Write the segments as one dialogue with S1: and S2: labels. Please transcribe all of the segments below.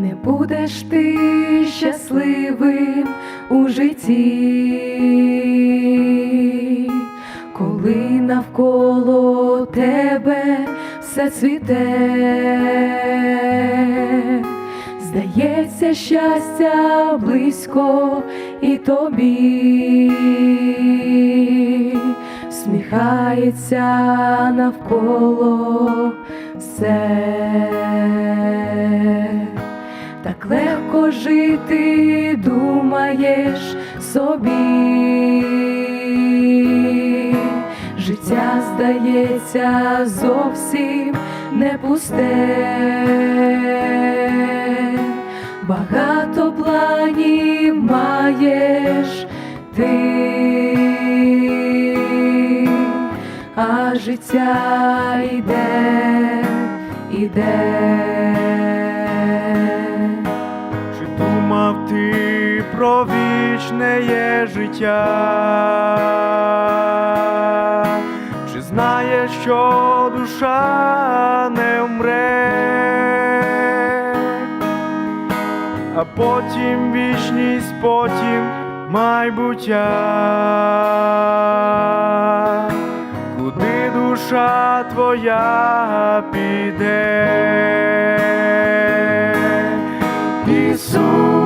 S1: не будеш ти щасливим у житті, коли навколо тебе все цвіте, здається, щастя близько і тобі, сміхається навколо все. Так легко жити, думаєш собі, життя здається зовсім не пусте, багато планів маєш ти, а життя йде, іде.
S2: Про вічне є життя? Чи знаєш, що душа не вмре, а потім вічність, потім майбуття, куди душа твоя піде?
S1: Ісус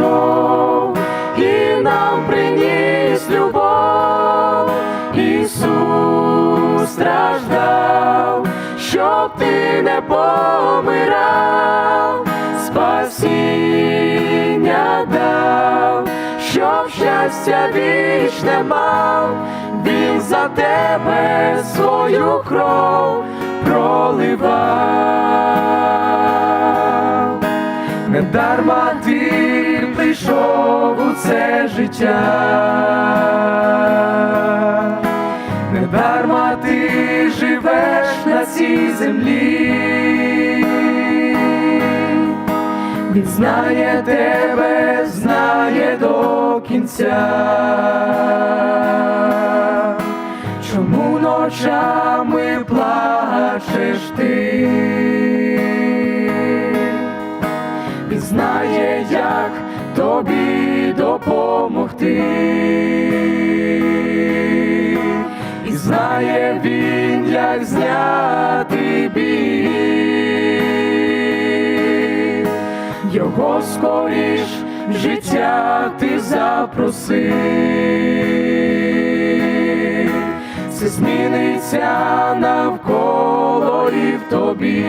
S1: прийшов і нам приніс любов, Ісус страждав, щоб ти не помирав, спасіння дав, щоб щастя вічне мав, Він за тебе свою кров проливав. Недарма ти прийшов у це життя, недарма ти живеш на цій землі, він знає тебе, знає до кінця. Чому ночами плачеш ти? Знає, як тобі допомогти, і знає він, як зняти біль. Його скоріш в життя ти запроси, це зміниться навколо і в тобі.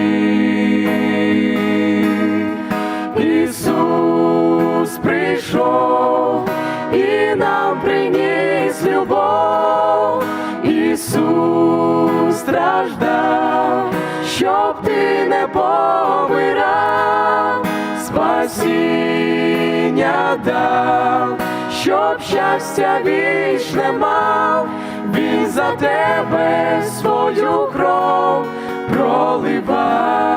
S1: Нам приніс любов, Ісус страждав, щоб ти не помирав, спасіння дав, щоб щастя вічне мав, Він за тебе свою кров проливав.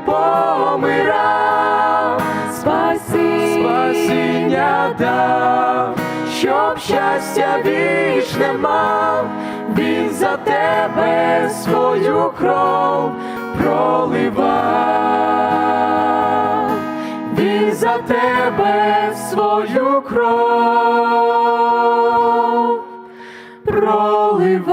S1: Не помирав, спасіння, спасіння дав, щоб щастя вічне мав, Він за тебе свою кров проливав. Він за тебе свою кров проливав.